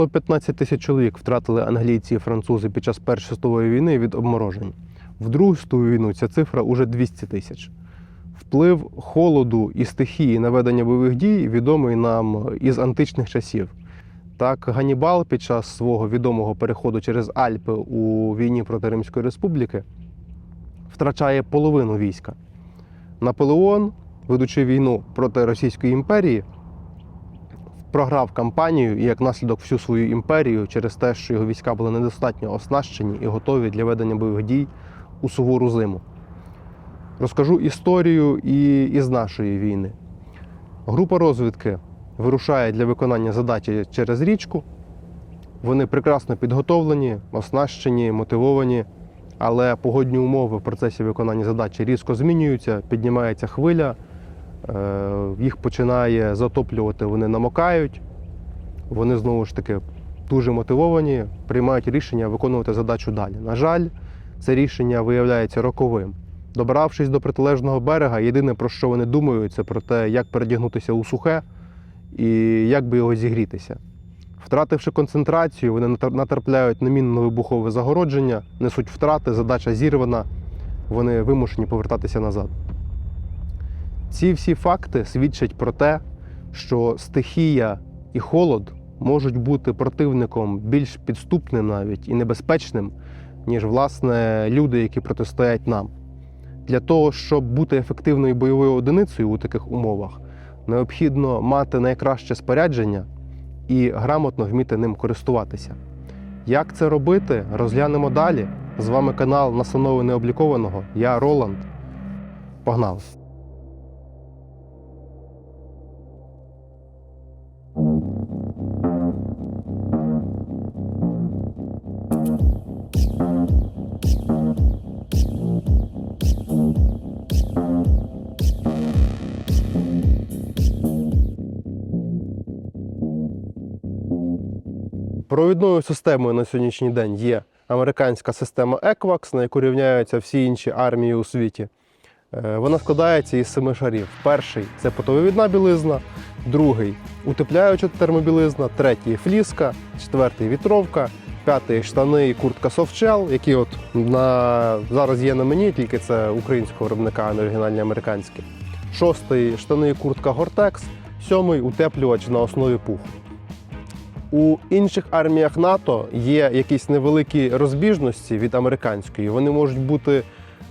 115 тисяч чоловік втратили англійці і французи під час Першої світової війни від обморожень. В Другу світову війну ця цифра уже 200 тисяч. Вплив холоду і стихії на ведення бойових дій відомий нам із античних часів. Так, Ганібал під час свого відомого переходу через Альпи у війні проти Римської республіки втрачає половину війська. Наполеон, ведучи війну проти Російської імперії, програв кампанію і як наслідок всю свою імперію через те, що його війська були недостатньо оснащені і готові для ведення бойових дій у сувору зиму. Розкажу історію і із нашої війни. Група розвідки вирушає для виконання задачі через річку. Вони прекрасно підготовлені, оснащені, мотивовані, але погодні умови в процесі виконання задачі різко змінюються, піднімається хвиля, їх починає затоплювати, вони намокають. Вони знову ж таки дуже мотивовані, приймають рішення виконувати задачу далі. На жаль, це рішення виявляється роковим. Добравшись до протилежного берега, єдине про що вони думають, це про те, як передягнутися у сухе і як би його зігрітися. Втративши концентрацію, вони натрапляють на мінно-вибухове загородження, несуть втрати, задача зірвана, вони вимушені повертатися назад. Ці всі факти свідчать про те, що стихія і холод можуть бути противником більш підступним навіть і небезпечним, ніж власне люди, які протистоять нам. Для того, щоб бути ефективною бойовою одиницею у таких умовах, необхідно мати найкраще спорядження і грамотно вміти ним користуватися. Як це робити, розглянемо далі. З вами канал Настанови Необлікованого. Я Роланд. Погнали! Провідною системою на сьогоднішній день є американська система EQUAX, на яку рівняються всі інші армії у світі. Е, Вона складається із семи шарів. Перший це потовивідна білизна, другий утепляюча термобілизна, третій фліска, четвертий вітровка, п'ятий штани і куртка Softshell, які от на зараз є на мені, тільки це українського виробника, а не оригінальні американські. Шостий штани і куртка Gore-Tex, сьомий утеплювач на основі пуху. У інших арміях НАТО є якісь невеликі розбіжності від американської. Вони можуть бути,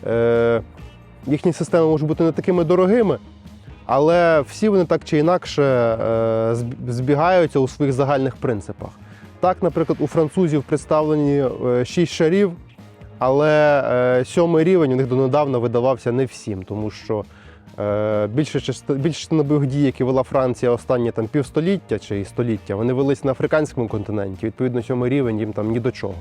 е, їхні системи можуть бути не такими дорогими, але всі вони так чи інакше е, збігаються у своїх загальних принципах. Так, наприклад, у французів представлені е, шість шарів, але е, сьомий рівень у них донедавна видавався не всім, тому що Е, Більша частина, бойових дій, які вела Франція останні там півстоліття чи століття, вони велись на африканському континенті. Відповідно, сьомий рівень їм там ні до чого.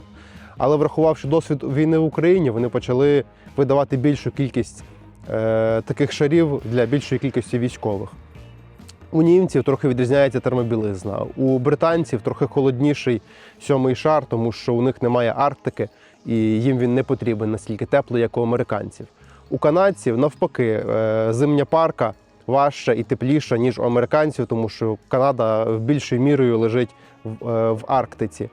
Але врахувавши досвід війни в Україні, вони почали видавати більшу кількість е, таких шарів для більшої кількості військових. У німців трохи відрізняється термобілизна. У британців трохи холодніший сьомий шар, тому що у них немає Арктики, і їм він не потрібен настільки теплий, як у американців. У канадців навпаки, е, зимня парка важча і тепліша, ніж у американців, тому що Канада в більшою мірою лежить в, е, Арктиці.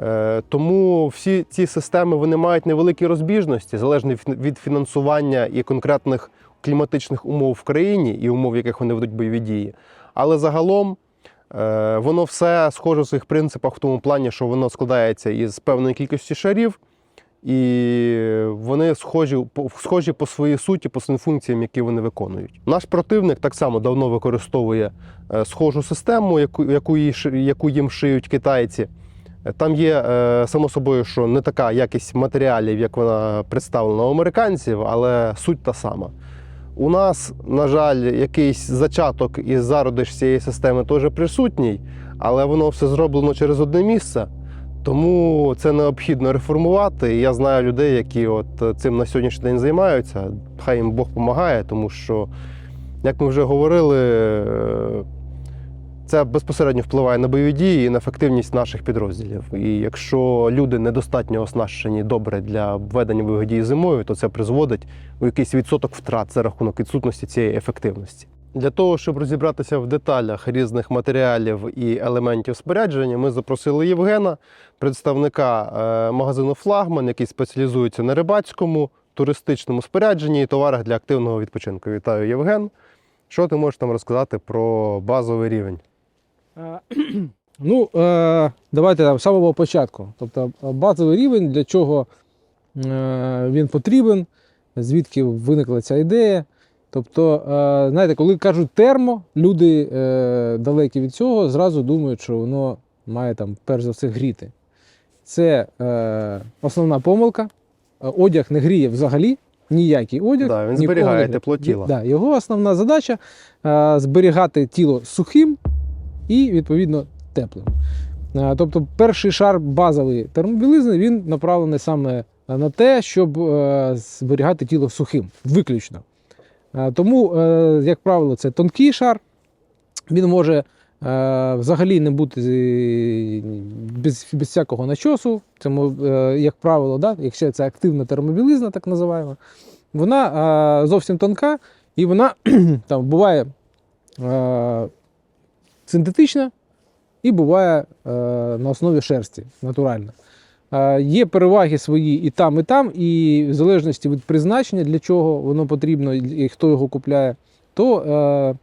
Е, Тому всі ці системи вони мають невеликі розбіжності, залежно від- фінансування і конкретних кліматичних умов в країні і умов, в яких вони ведуть бойові дії. Але загалом воно все схоже в своїх принципах в тому плані, що воно складається із певної кількості шарів, і вони схожі схожі по своїй суті, по своїм функціям, які вони виконують. Наш противник так само давно використовує е, схожу систему, яку, яку, яку їм шиють китайці. Там є, е, само собою, що не така якість матеріалів, як вона представлена у американців, але суть та сама. У нас, на жаль, якийсь зачаток і зародиш цієї системи теж присутній, але воно все зроблено через одне місце. Тому це необхідно реформувати. Я знаю людей, які от цим на сьогоднішній день займаються. Хай їм Бог допомагає, тому що, як ми вже говорили, е, це безпосередньо впливає на бойові дії і на ефективність наших підрозділів. І якщо люди недостатньо оснащені добре для ведення бойових дій зимою, то це призводить у якийсь відсоток втрат за рахунок відсутності цієї ефективності. Для того, щоб розібратися в деталях різних матеріалів і елементів спорядження, ми запросили Євгена, представника е, магазину Флагман, який спеціалізується на рибацькому, туристичному спорядженні і товарах для активного відпочинку. Вітаю, Євген. Що ти можеш нам розказати про базовий рівень? Е, Ну, е, давайте з самого початку. Тобто базовий рівень, для чого він потрібен, звідки виникла ця ідея. Тобто, е, знаєте, коли кажуть термо, люди е, далекі від цього зразу думають, що воно має там, перш за все, гріти. Це е, основна помилка. Одяг не гріє взагалі. Ніякий одяг. Да, він зберігає тепло тіла. Да, його основна задача е, зберігати тіло сухим і, відповідно, теплим. Е, Тобто, перший шар базовий термобілизни він направлений саме на те, щоб е, зберігати тіло сухим, виключно. Е, Тому, е, як правило, це тонкий шар. Він може е, взагалі не бути без, без всякого начосу. Е, як правило, да, якщо це активна термобілизна, так називаємо, вона зовсім тонка і вона там буває синтетична і буває на основі шерсті, натуральна. Е, є переваги свої і там, і там, і в залежності від призначення, для чого воно потрібно і хто його купляє, то е,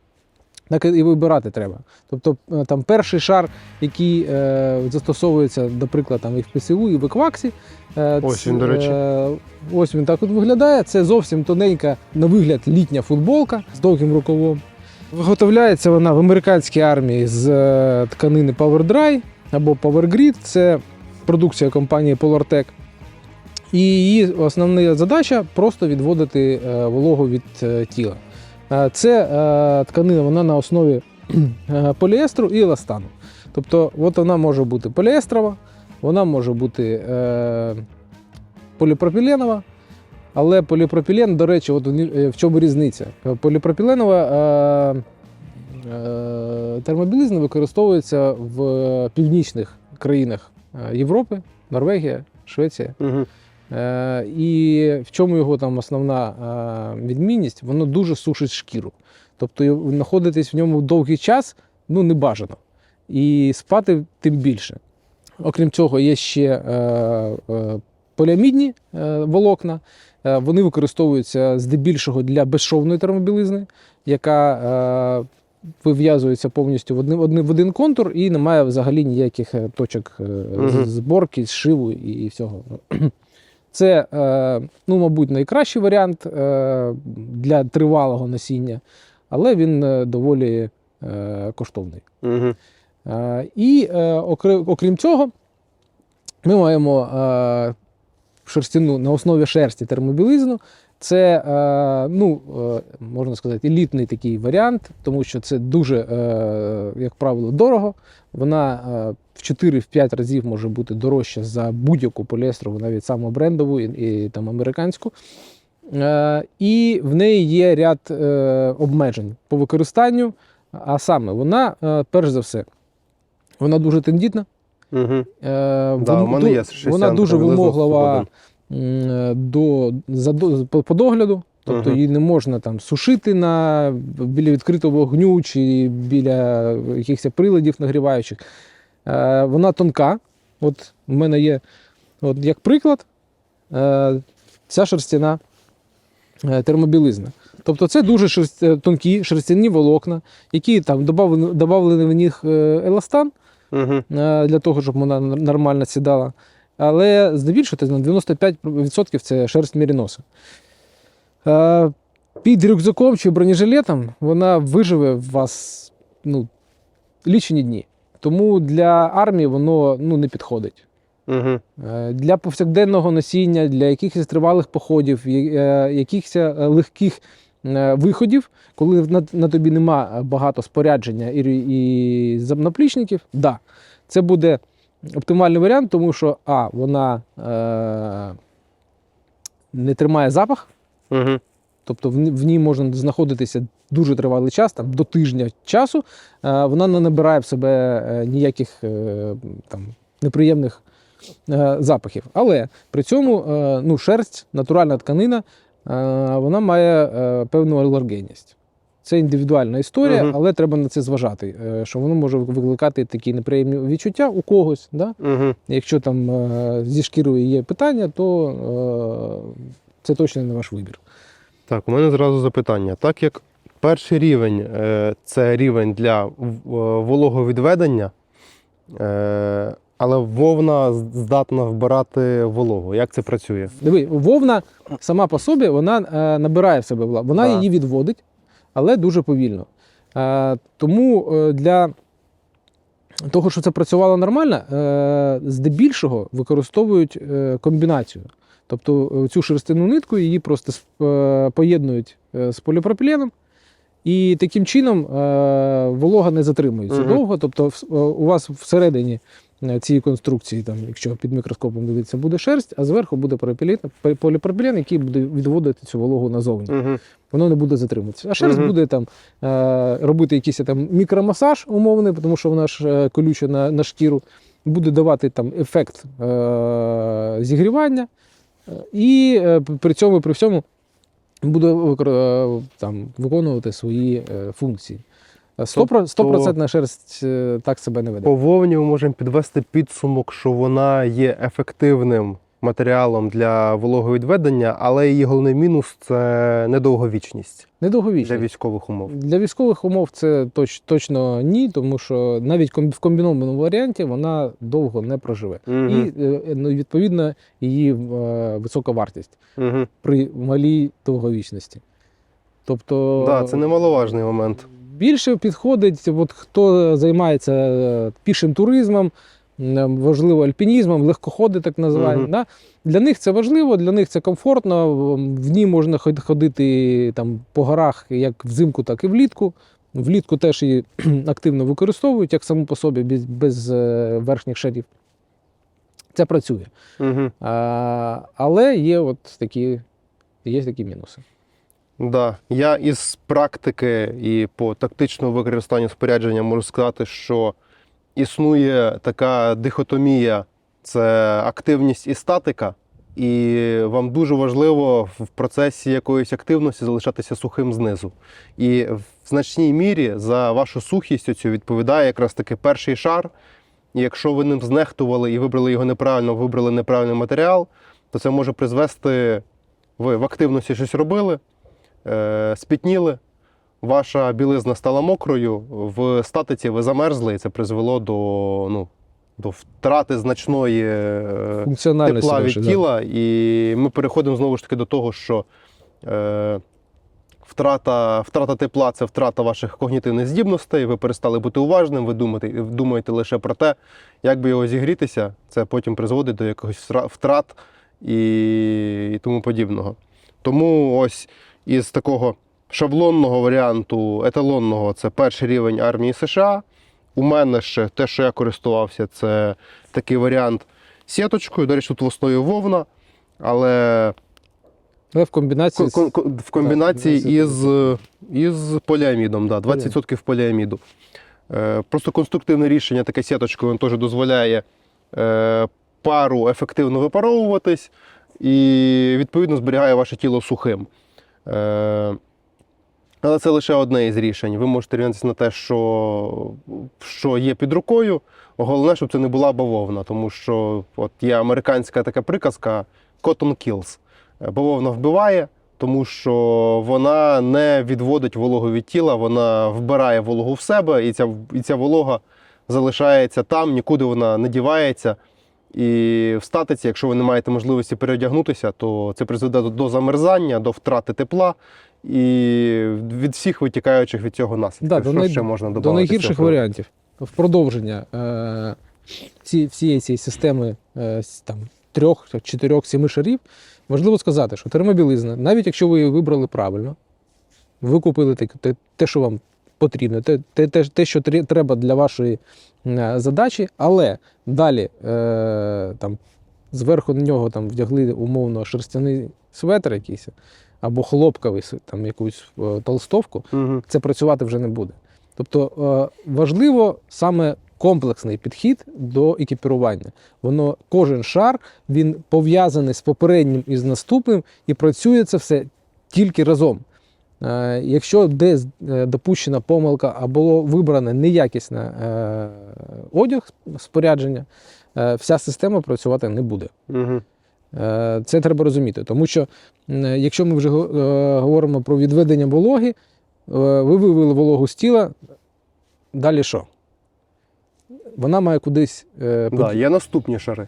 так і вибирати треба. Тобто е, там перший шар, який е, застосовується, наприклад, там і в ПСУ, і в екваксі. е, Ось він, до речі. е, ось він так от виглядає. Це зовсім тоненька, на вигляд, літня футболка з довгим рукавом. Виготовляється вона в американській армії з е, тканини PowerDry або PowerGrid. Це продукція компанії Polartec. І її основна задача просто відводити е, вологу від е, тіла. Е, Це тканина вона на основі поліестру і еластану. Тобто, от вона може бути поліестрова, вона може бути поліпропіленова, але поліпропілен, до речі, от в чому різниця? Поліпропіленова термобілизна використовується в північних країнах Європи, Норвегія, Швеція. Угу. Е, і в чому його там основна е, відмінність? Воно дуже сушить шкіру. Тобто знаходитись в ньому довгий час ну, не бажано. І спати тим більше. Окрім цього, є ще е, е, поліамідні е, волокна. Е, вони використовуються здебільшого для безшовної термобілизни, яка е, вив'язується повністю в один, один, в один контур і не має взагалі ніяких е, точок з- зборки, зшиву і, і всього. Це, е, ну, мабуть, найкращий варіант для тривалого носіння, але він доволі коштовний. Угу. І окр- окрім цього, ми маємо шерстяну на основі шерсті термобілизну. Це, е, ну, е, можна сказати, елітний такий варіант, тому що це дуже, е, як правило, дорого. Вона в 4-5 разів може бути дорожча за будь-яку поліестрову, навіть саму брендову і, і там американську. І в неї є ряд обмежень по використанню. А саме, вона, перш за все, вона дуже тендітна. Угу. Е, Да, вон- у мене є вона дуже вимоглива до, за, по, по догляду. Тобто її не можна там сушити на, біля відкритого вогню чи біля якихось приладів нагріваючих. Е, вона тонка. От в мене є, от як приклад, е, ця шерстяна е, термобілизна. Тобто це дуже шерст, е, тонкі шерстяні волокна, які там добавлені в них е, еластан Угу. е, для того, щоб вона нормально сідала. Але здебільшого на 95% це шерсть міріноса. Під рюкзаком чи бронежилетом вона виживе в вас ну, лічені дні. Тому для армії воно ну, не підходить. Угу. Для повсякденного носіння, для якихось тривалих походів, е, якихось е, легких виходів, коли на, на тобі нема багато спорядження і, і наплічників, да, це буде оптимальний варіант, тому що А, вона е, не тримає запах, Угу. тобто в, в ній можна знаходитися дуже тривалий час, там, до тижня часу. Е, вона не набирає в себе е, ніяких е, там, неприємних е, запахів. Але при цьому е, ну, шерсть, натуральна тканина, е, вона має е, певну алергенність. Це індивідуальна історія, Мгм. але треба на це зважати, е, що воно може викликати такі неприємні відчуття у когось. Да? Угу. Якщо там е, зі шкірою є питання, то е, це точно не ваш вибір. Так, у мене зразу запитання. Так як перший рівень це рівень для вологовідведення, але вовна здатна вбирати вологу. Як це працює? Диви, вовна сама по собі вона набирає в себе влагу. Вона Да. її відводить, але дуже повільно. Е, тому е, для того, щоб це працювало нормально, е, здебільшого використовують комбінацію. Тобто цю шерстяну нитку її просто поєднують з поліпропіленом. І таким чином волога не затримується Мгм. довго. Тобто, у вас всередині цієї конструкції, там, якщо під мікроскопом дивитися, буде шерсть, а зверху буде поліпропілен, який буде відводити цю вологу назовні. Угу. Воно не буде затримуватися. А шерсть Мгм. буде там е, робити якийсь там мікромасаж умовний, тому що вона ж е, колюча на, на шкіру, буде давати там ефект е, зігрівання, е, і е, при цьому при всьому буде е, там, виконувати свої е, функції. Тобто- Стопроцентна шерсть е, так себе не веде. По вовні ми можемо підвести підсумок, що вона є ефективним матеріалом для вологовідведення, але її головний мінус це недовговічність Недовговічно. для військових умов. Для військових умов це точ, точно ні, тому що навіть в комбінованому варіанті вона довго не проживе. Мгм. І е, ну, відповідно її е, висока вартість Угу. при малій довговічності. Тобто Да, це немаловажний момент. Більше підходить, от хто займається е, пішим туризмом, е, важливо альпінізмом, легкоходи, так називаємо. Мгм. Да? Для них це важливо, для них це комфортно. В ній можна ходити там, по горах як взимку, так і влітку. Влітку теж її активно використовують, як само по собі, без, без е, верхніх шарів. Це працює. Угу. А, але є от такі, є такі мінуси. Да. Я із практики і по тактичному використанню спорядження можу сказати, що існує така дихотомія це активність і статика, і вам дуже важливо в процесі якоїсь активності залишатися сухим знизу. І в значній мірі за вашу сухість цю відповідає якраз таки перший шар. І якщо ви ним знехтували і вибрали його неправильно, вибрали неправильний матеріал, то це може призвести, ви в активності щось робили, спітніли, ваша білизна стала мокрою, в статиці ви замерзли, і це призвело до, ну, до втрати значної е, тепла від більше, да. тіла. І ми переходимо знову ж таки до того, що е, втрата, втрата тепла це втрата ваших когнітивних здібностей, ви перестали бути уважним, ви думаєте, думаєте лише про те, як би його зігрітися, це потім призводить до якихось втрат і, і тому подібного. Тому ось із такого шаблонного варіанту, еталонного, це перший рівень армії США. У мене ще те, що я користувався, це такий варіант сіточкою. До речі, тут в основі вовна, але Але в комбінації ко- з ко- в комбінації Так, із, із поліамідом, да, 20% поліаміду. Е, Просто конструктивне рішення, таке сіточкою, воно теж дозволяє е, пару ефективно випаровуватись і відповідно зберігає ваше тіло сухим. Е, Але це лише одне із рішень. Ви можете рівнятися на те, що, що є під рукою. Головне, щоб це не була бавовна, тому що от є американська така приказка cotton kills. Е, Бавовна вбиває, тому що вона не відводить вологу від тіла, вона вбирає вологу в себе, і ця, і ця волога залишається там, нікуди вона не дівається. І в статиці, якщо ви не маєте можливості переодягнутися, то це призведе до, до замерзання, до втрати тепла і від всіх витікаючих від цього наслідків. Да, до що най- ще можна до додати? найгірших варіантів. В продовження е, всієї цієї системи е, там, трьох, чотирьох, семи шарів, важливо сказати, що термобілизна, навіть якщо ви її вибрали правильно, ви купили те що вам потрібно, те, те, те, те що треба для вашої е, задачі, але далі е, там, зверху на нього там, вдягли умовно шерстяний светр якийсь, або хлопковий там, якусь е, толстовку, Угу. це працювати вже не буде. Тобто е, важливо саме комплексний підхід до екіпірування. Воно кожен шар він пов'язаний з попереднім і з наступним, і працює це все тільки разом. Е, Якщо десь е, допущена помилка або було вибране неякісне е, одяг спорядження, вся система працювати не буде. Угу. Це треба розуміти, тому що якщо ми вже говоримо про відведення вологи, ви вивели вологу з тіла, далі що? Вона має кудись, Да, є наступні шари.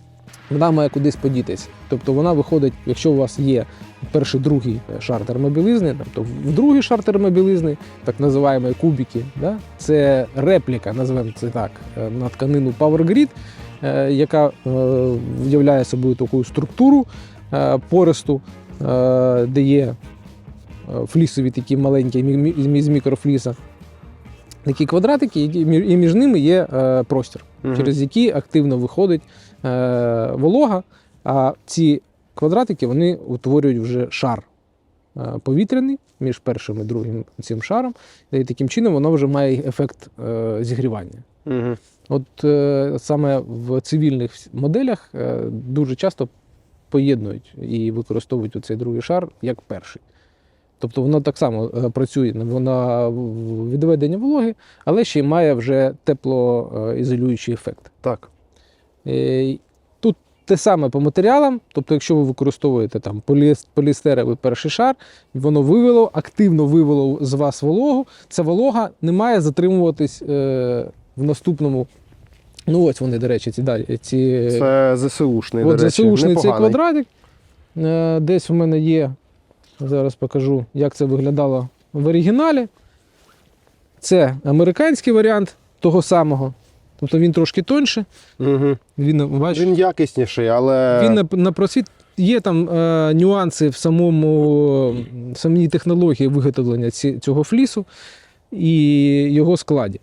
Вона має кудись подітися. Тобто вона виходить, якщо у вас є перший, другий шар термобілизни, тобто в другий шар термобілизни, так називаємо кубики, да? це репліка, називаємо це так, е, на тканину Power Grid, е, яка е, являє собою таку структуру е, пористу, е, де є е, флісові такі маленькі з мікрофліса. Такі квадратики, і між ними є е, простір через які активно виходить е, волога, а ці квадратики вони утворюють вже шар е, повітряний між першим і другим цим шаром, і таким чином воно вже має ефект е, зігрівання. Угу. От е, саме в цивільних моделях е, дуже часто поєднують і використовують оцей другий шар як перший. Тобто воно так само е, працює на відведення вологи, але ще й має вже теплоізолюючий ефект. Так. Е, Тут те саме по матеріалам, тобто, якщо ви використовуєте там поліестеровий перший шар, воно вивело, активно вивело з вас вологу, ця волога не має затримуватись е, в наступному. Ну, ось вони, до речі, ці далі. Ці, Це ЗСУшний, от до речі, ЗСУшний цей квадратик. Е, десь у мене є. Зараз покажу, як це виглядало в оригіналі. Це американський варіант того самого. Тобто він трошки тоньше. Угу. Він, бачиш, Він якісніший, але він на, на просвіт. Є там е, нюанси в самому в самій технології виготовлення ці, цього флісу і його складі.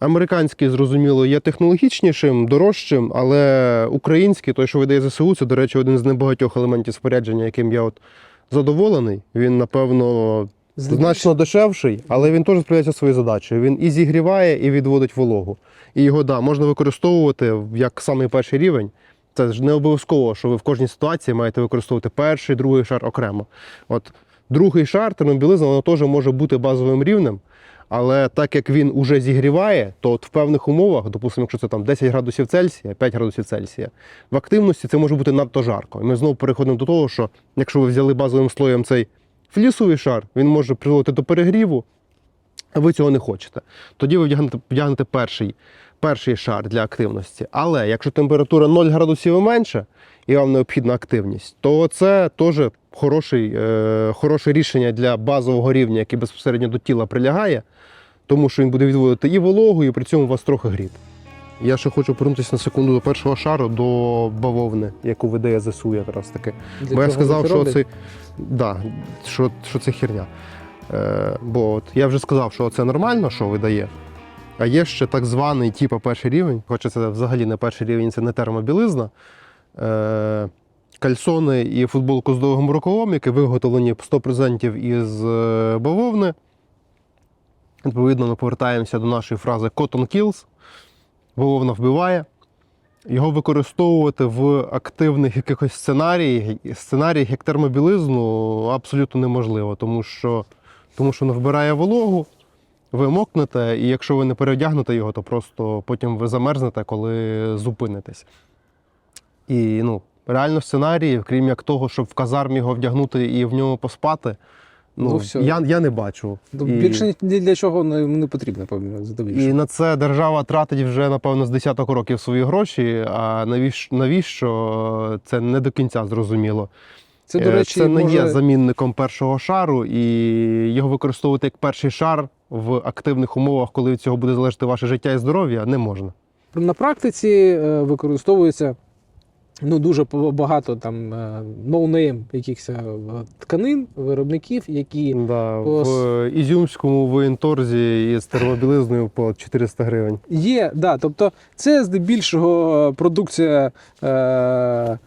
американський, зрозуміло, є технологічнішим, дорожчим, але український, той, що видає ЗСУ, це, до речі, один з небагатьох елементів спорядження, яким я от задоволений. Він, напевно, значно дешевший, але він теж справляється своєю задачею. Він і зігріває, і відводить вологу. І його да, можна використовувати як самий перший рівень. Це ж не обов'язково, що ви в кожній ситуації маєте використовувати перший, другий шар окремо. От другий шар термобілизна, воно теж може бути базовим рівнем. Але так як він уже зігріває, то от в певних умовах, допустимо, якщо це там 10 градусів Цельсія, 5 градусів Цельсія, в активності це може бути надто жарко. І ми знову переходимо до того, що якщо ви взяли базовим слоєм цей флісовий шар, він може приводити до перегріву, а ви цього не хочете. Тоді ви вдягнете, вдягнете перший, перший шар для активності. Але якщо температура 0 градусів і менше, і вам необхідна активність, то це теж хороший, е, хороше рішення для базового рівня, який безпосередньо до тіла прилягає, тому що він буде відводити і вологу, і при цьому вас трохи гріти. Я ще хочу повернутися на секунду до першого шару, до бавовни, яку видає ЗСУ якраз таки. Для Бо я сказав, що це, да, що, що це херня. Е, бо от я вже сказав, що це нормально, що видає. А є ще так званий типу перший рівень, хоча це взагалі не перший рівень, це не термобілизна. Е, кальсони і футболку з довгим рукавом, які виготовлені 100% із е, бавовни. Відповідно, ми повертаємося до нашої фрази Cotton kills. Бавовна вбиває. Його використовувати в активних якихось сценаріях, сценаріях як термобілизну абсолютно неможливо, тому що, тому що воно вбирає вологу, ви мокнете, і якщо ви не переодягнете його, то просто потім ви замерзнете, коли зупинитесь. І ну, реально сценарії, крім як того, щоб в казармі його вдягнути і в ньому поспати, ну, Ну, все. я, я не бачу. Ну, І- Більше ні для чого не, не потрібно, і на це держава тратить вже, напевно, з десяток років свої гроші. А навіщо, навіщо це не до кінця зрозуміло. Це, до Е, речі, це не може... є замінником першого шару, і його використовувати як перший шар в активних умовах, коли від цього буде залежати ваше життя і здоров'я, не можна. На практиці е, використовується ну, дуже багато там е, ноунейм якихось е, тканин, виробників, які Да, По в Ізюмському воєнторзі із термобілизною по 400 гривень. є. Да, тобто це здебільшого продукція е,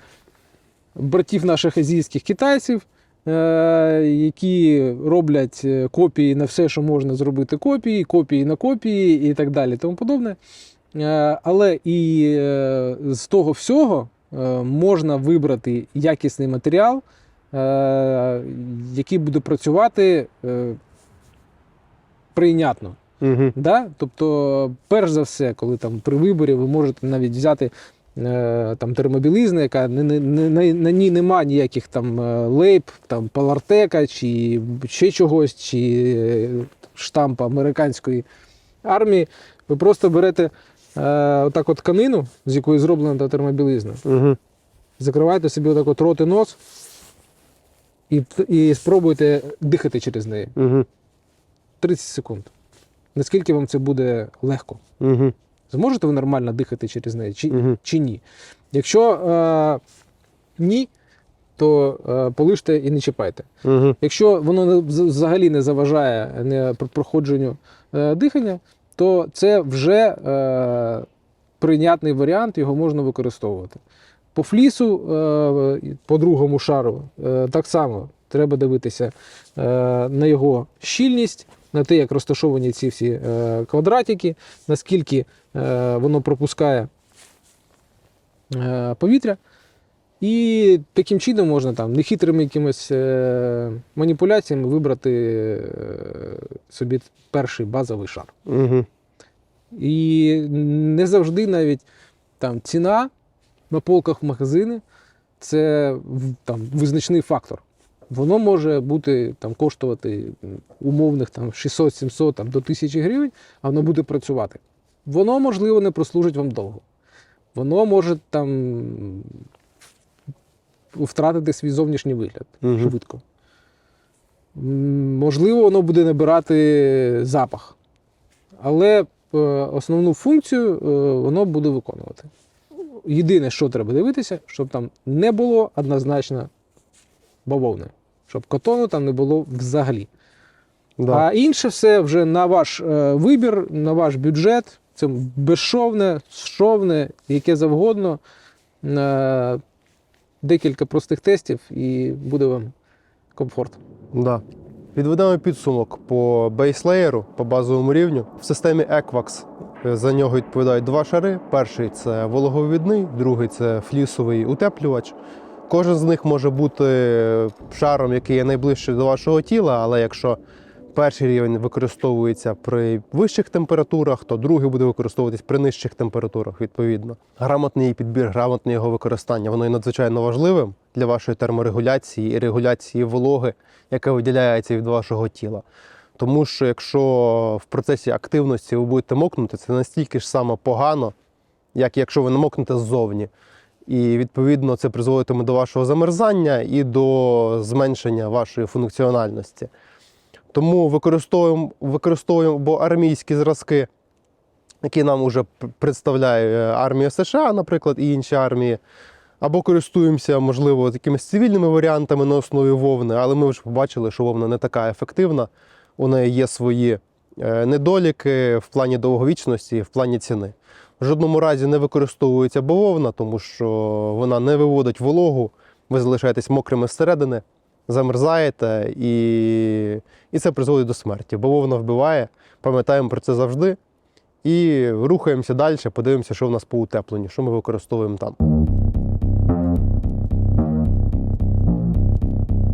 братів наших азійських китайців. е, Які роблять е, копії на все, що можна зробити копії, копії на копії і так далі, тому подобне. Е, Але і е, з того всього е, можна вибрати якісний матеріал, е, який буде працювати е, прийнятно. Угу. Да? Тобто, перш за все, коли там при виборі ви можете навіть взяти е, там термобілизну, яка не, не, не, на, ній нема ніяких там е, лейб, там палартека чи ще чогось, чи е, штампа американської армії. Ви просто берете е, отак от тканину, з якої зроблена та термобілизна, Угу. закриваєте собі отак от рот і нос і, і спробуйте дихати через неї. Угу. 30 секунд. Наскільки вам це буде легко? Угу. Зможете ви нормально дихати через неї чи, Угу. чи ні? Якщо е, ні, то е, полиште і не чіпайте. Угу. Якщо воно взагалі не заважає не проходженню е, дихання, то це вже е, прийнятний варіант, його можна використовувати. По флісу, е, по другому шару, е, так само треба дивитися е, на його щільність, на те, як розташовані ці всі е, квадратики, наскільки е, воно пропускає е, повітря. І таким чином можна там нехитрими якимись е, маніпуляціями вибрати е, собі перший базовий шар. Угу. І не завжди навіть там ціна на полках в магазини це там, визначний фактор. Воно може бути там коштувати умовних там 600-700 там, до 1000 гривень, а воно буде працювати. Воно, можливо, не прослужить вам довго. Воно може там втратити свій зовнішній вигляд Мгм. швидко. Можливо, воно буде набирати запах, але е, основну функцію е, воно буде виконувати. Єдине, що треба дивитися, щоб там не було однозначно бавовни, щоб котону там не було взагалі. Да. А інше все вже на ваш е, вибір, на ваш бюджет. Це безшовне, шовне, яке завгодно. Декілька простих тестів і буде вам комфорт. Да. Підведемо підсумок по бейслеєру, по базовому рівню. В системі Equax е, за нього відповідають два шари. Перший це вологовідний, другий це флісовий утеплювач. Кожен з них може бути шаром, який є найближчий до вашого тіла, але якщо перший рівень використовується при вищих температурах, то другий буде використовуватись при нижчих температурах, відповідно. Грамотний підбір, грамотне його використання, воно є надзвичайно важливим для вашої терморегуляції і регуляції вологи, яка виділяється від вашого тіла. Тому що якщо в процесі активності ви будете мокнути, це настільки ж само погано, як якщо ви намокнете ззовні. І відповідно це призводитиме до вашого замерзання і до зменшення вашої функціональності. Тому використовуємо, використовуємо армійські зразки, які нам вже представляє е, армія США, наприклад, і інші армії. Або користуємося, можливо, якимись цивільними варіантами на основі вовни, але ми вже побачили, що вовна не така ефективна. У неї є свої е, недоліки в плані довговічності в плані ціни. В жодному разі не використовується бавовна, тому що вона не виводить вологу, ви залишаєтесь мокрими зсередини, замерзаєте, і, і це призводить до смерті. Бавовна вбиває, пам'ятаємо про це завжди. І рухаємося далі, подивимося, що в нас по утепленню, що ми використовуємо там.